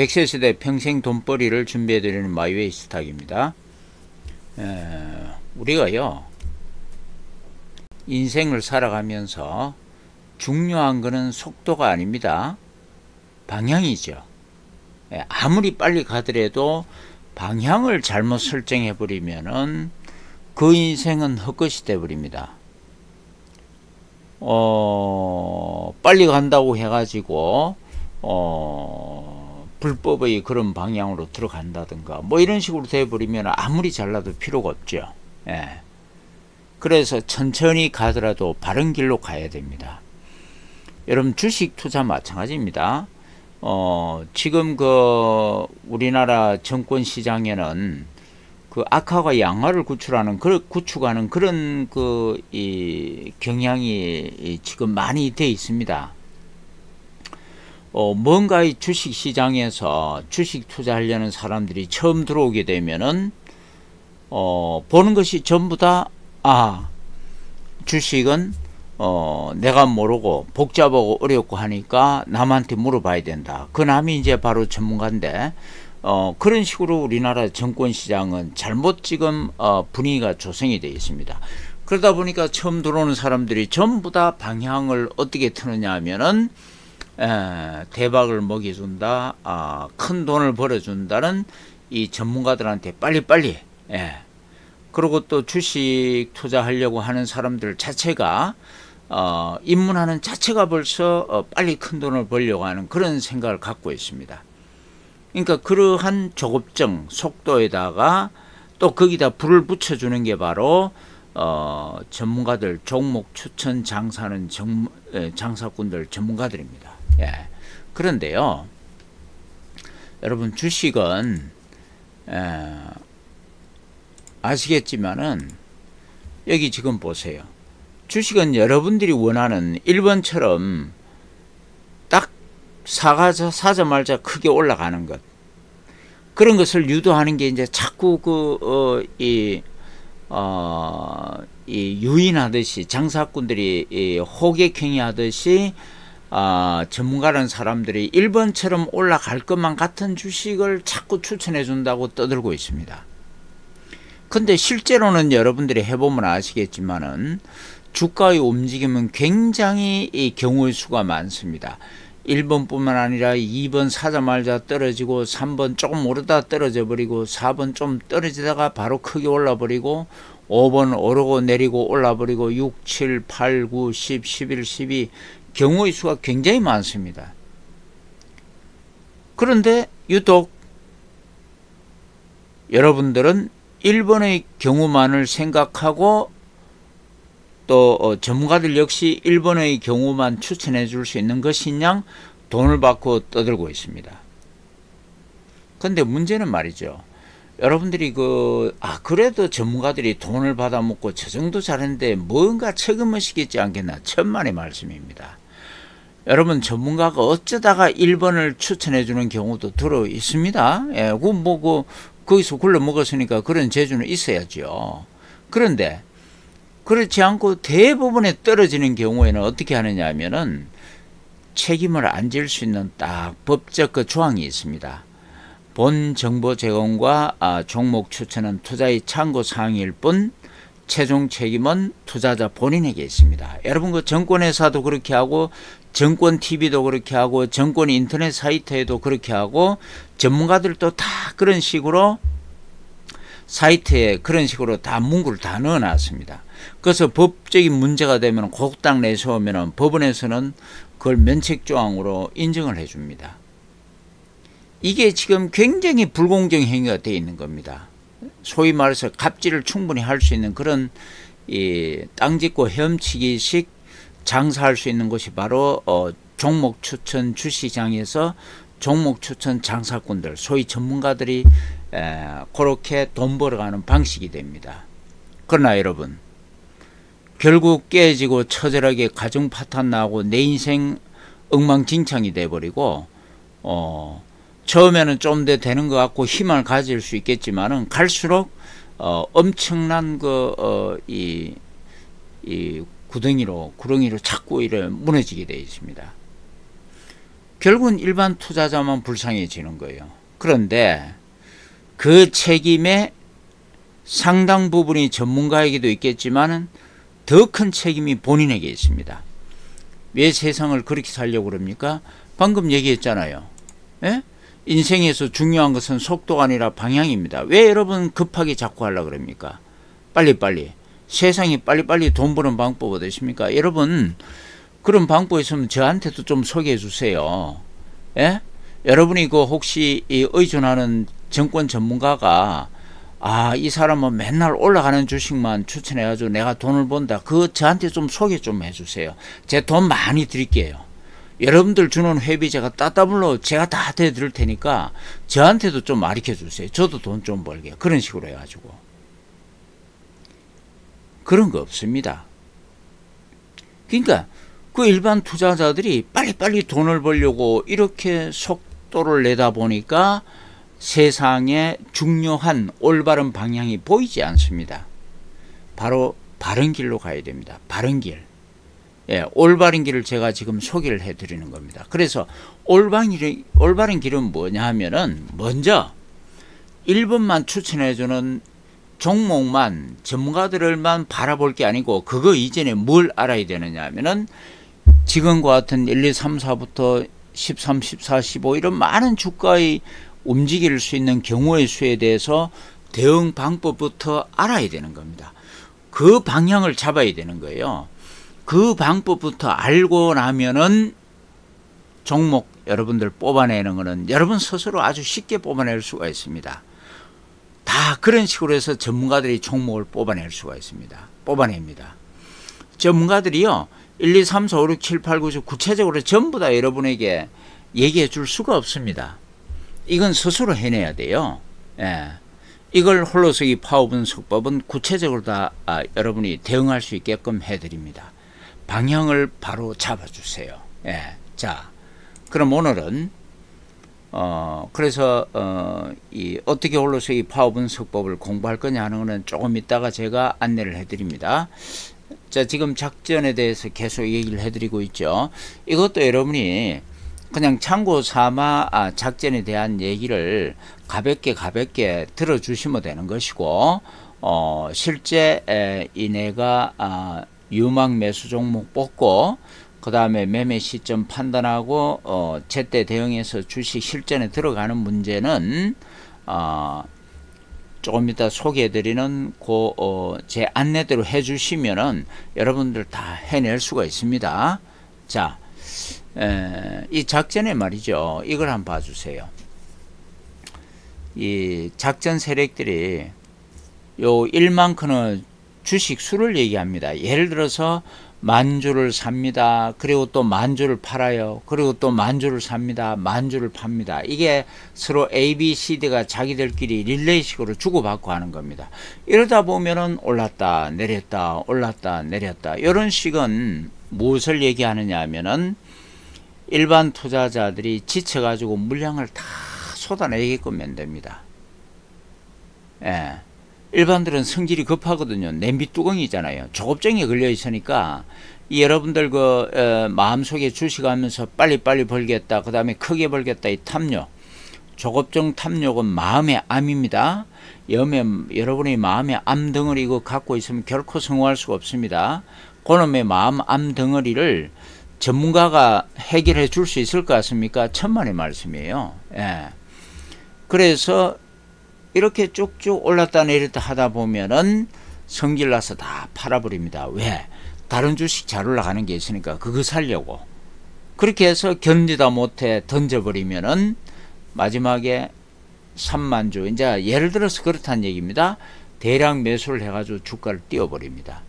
백세 시대 평생 돈벌이를 준비해드리는 마이웨이 스탁입니다. 에, 우리가요 인생을 살아가면서 중요한 것은 속도가 아닙니다. 방향이죠. 에, 아무리 빨리 가더라도 방향을 잘못 설정해 버리면은 그 인생은 헛것이 돼 버립니다. 어, 빨리 간다고 해가지고 어, 불법의 그런 방향으로 들어간다든가 뭐 이런 식으로 돼버리면 아무리 잘라도 필요가 없죠. 예. 그래서 천천히 가더라도 바른 길로 가야 됩니다. 여러분 주식 투자 마찬가지입니다. 어, 지금 그 우리나라 정권 시장에는 그 악화가 양화를 구출하는 그 구축하는 그런 그 이 경향이 지금 많이 돼 있습니다. 어, 뭔가 이 주식 시장에서 주식 투자하려는 사람들이 처음 들어오게 되면은 어, 보는 것이 전부 다 아, 주식은 어, 내가 모르고 복잡하고 어렵고 하니까 남한테 물어봐야 된다. 그 남이 이제 바로 전문가인데 어, 그런 식으로 우리나라 정권 시장은 잘못 지금 어, 분위기가 조성이 되어 있습니다. 그러다 보니까 처음 들어오는 사람들이 전부 다 방향을 어떻게 트느냐 하면은 에, 대박을 먹여준다, 아, 큰 돈을 벌어준다는 이 전문가들한테 빨리빨리, 예. 그리고 또 주식 투자하려고 하는 사람들 자체가 어, 입문하는 자체가 벌써 어, 빨리 큰 돈을 벌려고 하는 그런 생각을 갖고 있습니다. 그러니까 그러한 조급증 속도에다가 또 거기다 불을 붙여주는 게 바로 어, 전문가들 종목 추천 장사는 정, 에, 장사꾼들 전문가들입니다. 예. 그런데요, 여러분 주식은 에, 아시겠지만은 여기 지금 보세요. 주식은 여러분들이 원하는 1번처럼 사가자 사자 말자 크게 올라가는 것 그런 것을 유도하는 게 이제 자꾸 그이 어, 어, 이 유인하듯이 장사꾼들이 이 호객행위 하듯이 어, 전문가라는 사람들이 1번처럼 올라갈 것만 같은 주식을 자꾸 추천해 준다고 떠들고 있습니다. 근데 실제로는 여러분들이 해보면 아시겠지만은 주가의 움직임은 굉장히 이 경우의 수가 많습니다. 1번뿐만 아니라 2번 사자말자 떨어지고 3번 조금 오르다 떨어져 버리고 4번 좀 떨어지다가 바로 크게 올라 버리고 5번 오르고 내리고 올라 버리고 6, 7, 8, 9, 10, 11, 12 경우의 수가 굉장히 많습니다. 그런데 유독 여러분들은 1번의 경우만을 생각하고 또 어, 전문가들 역시 일본의 경우만 추천해 줄 수 있는 것이냐 돈을 받고 떠들고 있습니다. 근데 문제는 말이죠. 여러분들이 그, 아, 그래도 전문가들이 돈을 받아먹고 저 정도 잘했는데 뭔가 책임을시겠지 않겠나. 천만의 말씀입니다. 여러분, 전문가가 어쩌다가 1번을 추천해 주는 경우도 들어 있습니다. 예, 그, 뭐, 그, 거기서 굴러 먹었으니까 그런 재주는 있어야죠. 그런데 그렇지 않고 대부분에 떨어지는 경우에는 어떻게 하느냐 하면은 책임을 안 질 수 있는 딱 법적 그 조항이 있습니다. 본 정보 제공과 아, 종목 추천은 투자의 참고 사항일 뿐 최종 책임은 투자자 본인에게 있습니다. 여러분 그 정권회사도 그렇게 하고 정권 TV도 그렇게 하고 정권 인터넷 사이트에도 그렇게 하고 전문가들도 다 그런 식으로 사이트에 그런 식으로 다 문구를 다 넣어 놨습니다. 그래서 법적인 문제가 되면 곡당 내세우면 법원에서는 그걸 면책조항으로 인정을 해 줍니다. 이게 지금 굉장히 불공정 행위가 되어 있는 겁니다. 소위 말해서 갑질을 충분히 할 수 있는 그런 이 땅짓고 헤엄치기식 장사할 수 있는 것이 바로 어 종목 추천 주시장에서 종목 추천 장사꾼들 소위 전문가들이 에, 그렇게 돈 벌어가는 방식이 됩니다. 그러나 여러분 결국 깨지고 처절하게 가정 파탄 나고 내 인생 엉망진창이 돼버리고 어, 처음에는 좀 더 되는 것 같고 희망을 가질 수 있겠지만은 갈수록 어, 엄청난 그, 어, 구덩이로, 구렁이로 자꾸 이래 무너지게 되어 있습니다. 결국은 일반 투자자만 불쌍해지는 거예요. 그런데 그 책임의 상당 부분이 전문가에게도 있겠지만 더 큰 책임이 본인에게 있습니다. 왜 세상을 그렇게 살려고 그럽니까? 방금 얘기했잖아요. 예? 인생에서 중요한 것은 속도가 아니라 방향입니다. 왜 여러분 급하게 자꾸 하려 그럽니까? 빨리빨리. 세상이 빨리빨리 돈 버는 방법 어떠십니까? 여러분 그런 방법 있으면 저한테도 좀 소개해 주세요. 예? 여러분이 그 혹시 이 의존하는 정권 전문가가 아, 이 사람은 맨날 올라가는 주식만 추천해가지고 내가 돈을 번다. 그 저한테 좀 소개 좀 해주세요. 제 돈 많이 드릴게요. 여러분들 주는 회비 제가 따따블로 제가 다 대드릴 테니까 저한테도 좀 가르쳐 주세요. 저도 돈 좀 벌게. 그런 식으로 해가지고. 그런 거 없습니다. 그러니까 그 일반 투자자들이 빨리빨리 돈을 벌려고 이렇게 속도를 내다 보니까 세상에 중요한 올바른 방향이 보이지 않습니다. 바로 바른 길로 가야 됩니다. 바른 길. 예, 올바른 길을 제가 지금 소개를 해 드리는 겁니다. 그래서 올바른, 길, 올바른 길은 뭐냐 하면은 먼저 1번만 추천해 주는 종목만 전문가들만 바라볼 게 아니고 그거 이전에 뭘 알아야 되느냐 하면은 지금과 같은 1, 2, 3, 4부터 13, 14, 15 이런 많은 주가의 움직일 수 있는 경우의 수에 대해서 대응 방법부터 알아야 되는 겁니다. 그 방향을 잡아야 되는 거예요. 그 방법부터 알고 나면은 종목 여러분들 뽑아내는 것은 여러분 스스로 아주 쉽게 뽑아낼 수가 있습니다. 다 그런 식으로 해서 전문가들이 종목을 뽑아낼 수가 있습니다. 뽑아냅니다. 전문가들이요. 1, 2, 3, 4, 5, 6, 7, 8, 9, 10 구체적으로 전부 다 여러분에게 얘기해 줄 수가 없습니다. 이건 스스로 해내야 돼요. 예. 이걸 홀로서기 파워 분석법은 구체적으로 다 아, 여러분이 대응할 수 있게끔 해드립니다. 방향을 바로 잡아주세요. 예. 자, 그럼 오늘은 어 그래서 어이 어떻게 홀로서기 파워 분석법을 공부할 거냐 하는 거는 조금 있다가 제가 안내를 해드립니다. 자, 지금 작전에 대해서 계속 얘기를 해드리고 있죠. 이것도 여러분이 그냥 참고 삼아 아, 작전에 대한 얘기를 가볍게 가볍게 들어주시면 되는 것이고 어, 실제 에, 이내가 아, 유망 매수 종목 뽑고 그 다음에 매매 시점 판단하고 어, 제때 대응해서 주식 실전에 들어가는 문제는 어, 조금 이따 소개해드리는 그, 어, 제 안내대로 해주시면은 여러분들 다 해낼 수가 있습니다. 자, 에, 이 작전에 말이죠. 이걸 한번 봐주세요. 이 작전 세력들이 요 1만큼은 주식 수를 얘기합니다. 예를 들어서 만주를 삽니다. 그리고 또 만주를 팔아요. 그리고 또 만주를 삽니다. 만주를 팝니다. 이게 서로 A, B, C, D가 자기들끼리 릴레이식으로 주고받고 하는 겁니다. 이러다 보면은 올랐다, 내렸다, 올랐다, 내렸다. 이런 식은 무엇을 얘기하느냐 하면은 일반 투자자들이 지쳐가지고 물량을 다 쏟아내게끔 만듭니다. 예. 일반들은 성질이 급하거든요. 냄비 뚜껑이잖아요. 조급증에 걸려 있으니까 이 여러분들 그 어, 마음속에 주식하면서 빨리빨리 벌겠다. 그 다음에 크게 벌겠다. 이 탐욕. 조급증 탐욕은 마음의 암입니다. 염에, 여러분의 마음의 암 덩어리 이거 갖고 있으면 결코 성공할 수가 없습니다. 그놈의 마음 암 덩어리를 전문가가 해결해 줄 수 있을 것 같습니까? 천만의 말씀이에요. 예. 그래서 이렇게 쭉쭉 올랐다 내렸다 하다 보면은 성질나서 다 팔아버립니다. 왜? 다른 주식 잘 올라가는 게 있으니까 그거 살려고. 그렇게 해서 견디다 못해 던져버리면은 마지막에 3만 주. 이제 예를 들어서 그렇다는 얘기입니다. 대량 매수를 해가지고 주가를 띄워버립니다.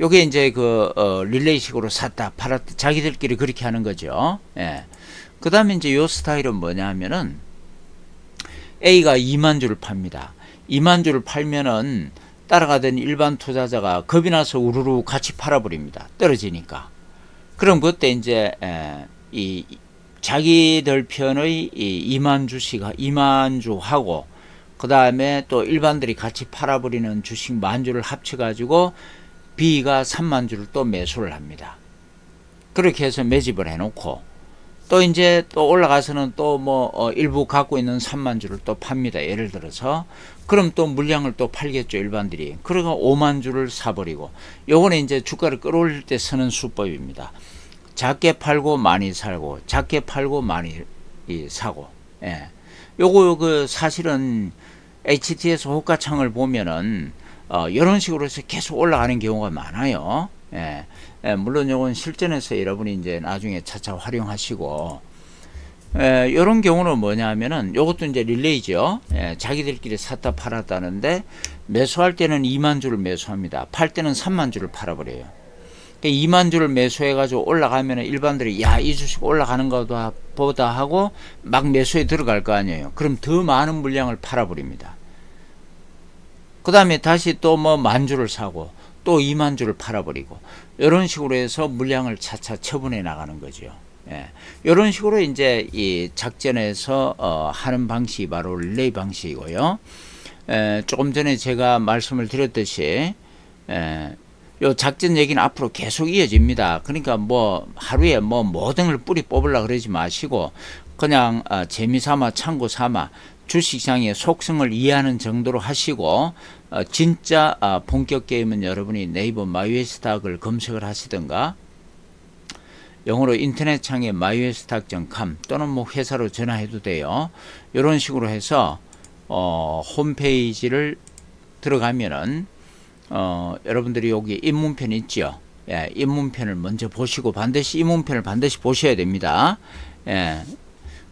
요게 이제 그, 어, 릴레이식으로 샀다, 팔았다, 자기들끼리 그렇게 하는 거죠. 예. 그 다음에 이제 요 스타일은 뭐냐 하면은, A가 2만 주를 팝니다. 2만 주를 팔면은 따라가던 일반 투자자가 겁이 나서 우르르 같이 팔아버립니다. 떨어지니까. 그럼 그때 이제 이 자기들 편의 이 2만 주씩 2만 주 하고 그 다음에 또 일반들이 같이 팔아버리는 주식 만 주를 합쳐가지고 B가 3만 주를 또 매수를 합니다. 그렇게 해서 매집을 해놓고 또 이제 또 올라가서는 또 뭐 어, 일부 갖고 있는 3만 주를 또 팝니다. 예를 들어서 그럼 또 물량을 또 팔겠죠 일반들이. 그러가 5만 주를 사버리고 요거는 이제 주가를 끌어올릴 때 쓰는 수법입니다. 작게 팔고 많이 살고 작게 팔고 많이 사고. 예. 요거 그 사실은 HTS 호가창을 보면은 어, 이런 식으로 해서 계속 올라가는 경우가 많아요. 예. 예, 물론 요건 실전에서 여러분이 이제 나중에 차차 활용하시고 예, 이런 경우는 뭐냐면은 요것도 이제 릴레이죠. 예, 자기들끼리 샀다 팔았다는데 매수할 때는 2만 주를 매수합니다. 팔 때는 3만 주를 팔아버려요. 2만 그러니까 주를 매수해가지고 올라가면 일반들이 야 이 주식 올라가는 것보다 보다 하고 막 매수에 들어갈 거 아니에요. 그럼 더 많은 물량을 팔아버립니다. 그 다음에 다시 또 뭐 만주를 사고 또 2만 주를 팔아버리고 이런 식으로 해서 물량을 차차 처분해 나가는 거죠. 예. 이런 식으로 이제 이 작전에서 어, 하는 방식이 바로 릴레이 방식이고요. 에, 조금 전에 제가 말씀을 드렸듯이 에, 요 작전 얘기는 앞으로 계속 이어집니다. 그러니까 뭐 하루에 뭐 모든 걸 뿌리 뽑으려 그러지 마시고 그냥 어, 재미삼아 참고 삼아 주식시장의 속성을 이해하는 정도로 하시고 어, 진짜 어, 본격 게임은 여러분이 네이버 마이웨스탁을 검색을 하시든가 영어로 인터넷 창에 mywe스탁.com 또는 뭐 회사로 전화해도 돼요. 이런 식으로 해서 어, 홈페이지를 들어가면은 어, 여러분들이 여기 입문편 있죠. 예, 입문편을 먼저 보시고 반드시 입문편을 반드시 보셔야 됩니다. 예,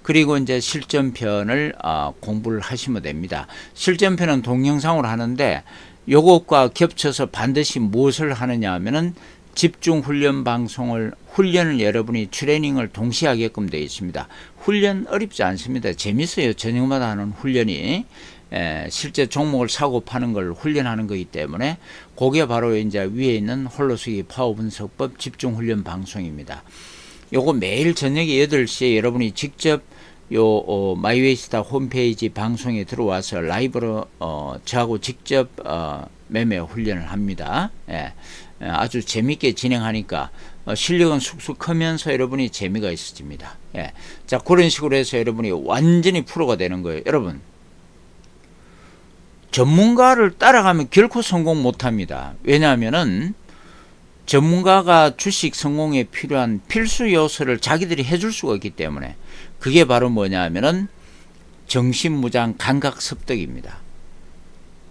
그리고 이제 실전편을 어, 공부를 하시면 됩니다. 실전편은 동영상으로 하는데 요것과 겹쳐서 반드시 무엇을 하느냐 하면은 집중 훈련 방송을 훈련을 여러분이 트레이닝을 동시에 하게끔 되어 있습니다. 훈련 어렵지 않습니다. 재밌어요. 저녁마다 하는 훈련이 에, 실제 종목을 사고 파는 걸 훈련하는 거기 때문에 그게 바로 이제 위에 있는 홀로스기 파워 분석법 집중 훈련 방송입니다. 요거 매일 저녁에 8시에 여러분이 직접 요 어, 마이웨이스타 홈페이지 방송에 들어와서 라이브로 어, 저하고 직접 어, 매매 훈련을 합니다. 예, 예 아주 재밌게 진행하니까 어, 실력은 쑥쑥 크면서 여러분이 재미가 있어집니다. 예, 자 그런 식으로 해서 여러분이 완전히 프로가 되는 거예요. 여러분 전문가를 따라가면 결코 성공 못합니다. 왜냐하면은 전문가가 주식 성공에 필요한 필수 요소를 자기들이 해줄 수가 있기 때문에 그게 바로 뭐냐 하면은 정신무장 감각습득입니다.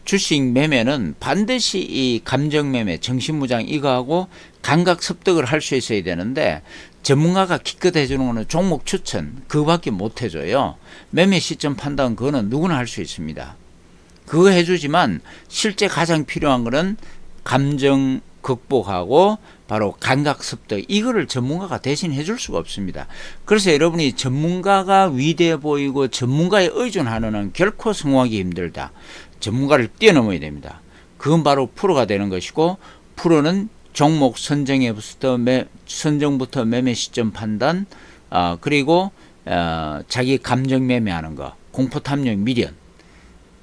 주식 매매는 반드시 이 감정매매, 정신무장 이거하고 감각습득을 할 수 있어야 되는데 전문가가 기껏 해주는 거는 종목 추천 그거밖에 못 해줘요. 매매 시점 판단 그거는 누구나 할 수 있습니다. 그거 해주지만 실제 가장 필요한 거는 감정 극복하고 바로 감각 습득 이거를 전문가가 대신 해줄 수가 없습니다. 그래서 여러분이 전문가가 위대해 보이고 전문가에 의존하는 한 결코 성공하기 힘들다. 전문가를 뛰어넘어야 됩니다. 그건 바로 프로가 되는 것이고 프로는 종목 선정에부터 매, 선정부터 매매 시점 판단 어, 그리고 어, 자기 감정 매매하는 거 공포 탐욕 미련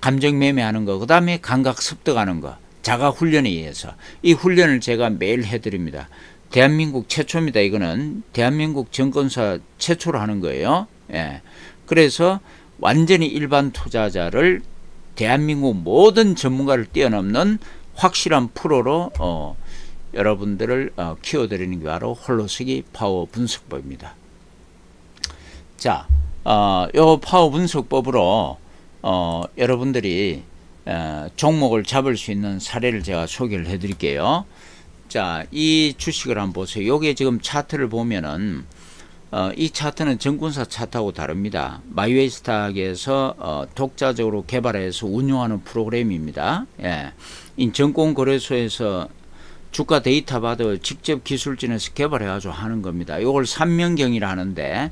감정 매매하는 거 그 다음에 감각 습득하는 거 자가 훈련에 의해서 이 훈련을 제가 매일 해드립니다. 대한민국 최초입니다. 이거는 대한민국 정권사 최초로 하는 거예요. 예. 그래서 완전히 일반 투자자를 대한민국 모든 전문가를 뛰어넘는 확실한 프로로 어, 여러분들을 어, 키워드리는 게 바로 홀로스기 파워 분석법입니다. 자, 어, 요 파워 분석법으로 어, 여러분들이 어, 종목을 잡을 수 있는 사례를 제가 소개를 해 드릴게요. 자, 이 주식을 한번 보세요. 요게 지금 차트를 보면은 어, 이 차트는 정군사 차트하고 다릅니다. 마이웨이스탁에서 어, 독자적으로 개발해서 운용하는 프로그램입니다. 예. 인증권거래소에서 주가 데이터 받아 직접 기술진에서 개발해가지고 하는 겁니다. 이걸 삼명경이라 하는데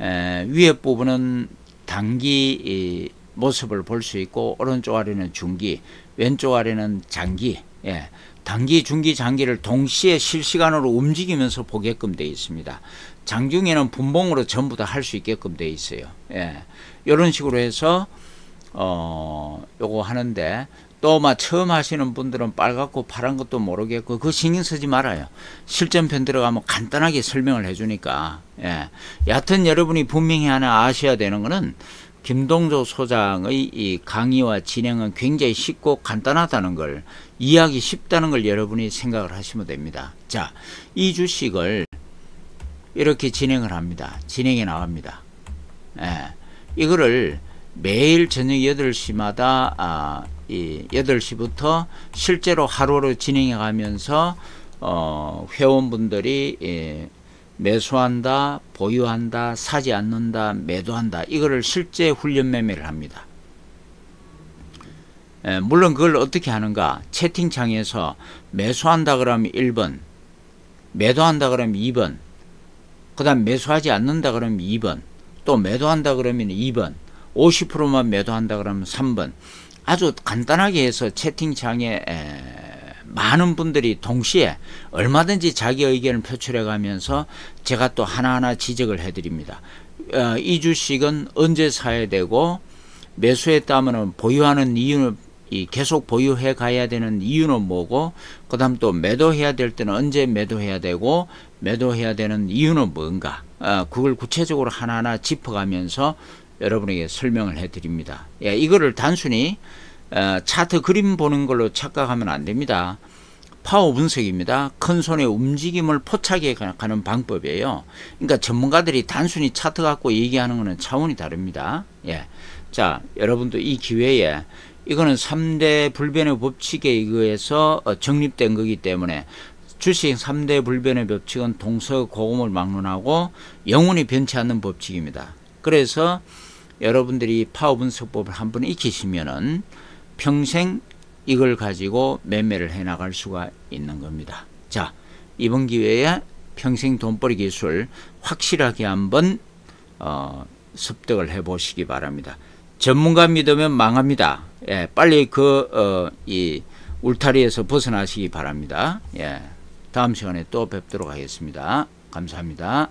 에, 위에 부분은 단기 모습을 볼 수 있고 오른쪽 아래는 중기 왼쪽 아래는 장기 예, 단기 중기 장기를 동시에 실시간으로 움직이면서 보게끔 되어 있습니다 장중에는 분봉으로 전부 다 할 수 있게끔 되어 있어요 예, 이런 식으로 해서 어 요거 하는데 또막 처음 하시는 분들은 빨갛고 파란 것도 모르겠고 그 신경 쓰지 말아요. 실전편 들어가면 간단하게 설명을 해주니까 예. 여하튼 여러분이 분명히 하나 아셔야 되는 거는 김동조 소장의 이 강의와 진행은 굉장히 쉽고 간단하다는 걸 이해하기 쉽다는 걸 여러분이 생각을 하시면 됩니다. 자, 이 주식을 이렇게 진행을 합니다. 진행해 나갑니다. 예. 이거를 매일 저녁 8시마다 아, 이 8시부터 실제로 하루로 진행해 가면서 어, 회원분들이 예, 매수한다, 보유한다, 사지 않는다, 매도한다. 이거를 실제 훈련 매매를 합니다. 예, 물론 그걸 어떻게 하는가? 채팅창에서 매수한다 그러면 1번, 매도한다 그러면 2번, 그 다음 매수하지 않는다 그러면 2번, 또 매도한다 그러면 2번, 50%만 매도한다 그러면 3번. 아주 간단하게 해서 채팅창에 에, 많은 분들이 동시에 얼마든지 자기 의견을 표출해 가면서 제가 또 하나하나 지적을 해 드립니다. 어, 이 주식은 언제 사야 되고 매수했다면 보유하는 이유는 이 계속 보유해 가야 되는 이유는 뭐고 그다음 또 매도해야 될 때는 언제 매도해야 되고 매도해야 되는 이유는 뭔가 어, 그걸 구체적으로 하나하나 짚어가면서 여러분에게 설명을 해 드립니다. 예, 이거를 단순히 어, 차트 그림 보는 걸로 착각하면 안 됩니다. 파워 분석입니다. 큰 손의 움직임을 포착해 가는 방법이에요. 그러니까 전문가들이 단순히 차트 갖고 얘기하는 것은 차원이 다릅니다. 예. 자, 여러분도 이 기회에 이거는 3대 불변의 법칙에 의해서 어, 정립된 거기 때문에 주식 3대 불변의 법칙은 동서고금을 막론하고 영원히 변치 않는 법칙입니다. 그래서 여러분들이 파워 분석법을 한번 익히시면은 평생 이걸 가지고 매매를 해 나갈 수가 있는 겁니다. 자, 이번 기회에 평생 돈벌이 기술 확실하게 한번 어, 습득을 해 보시기 바랍니다. 전문가 믿으면 망합니다. 예, 빨리 그, 어, 이 울타리에서 벗어나시기 바랍니다. 예, 다음 시간에 또 뵙도록 하겠습니다. 감사합니다.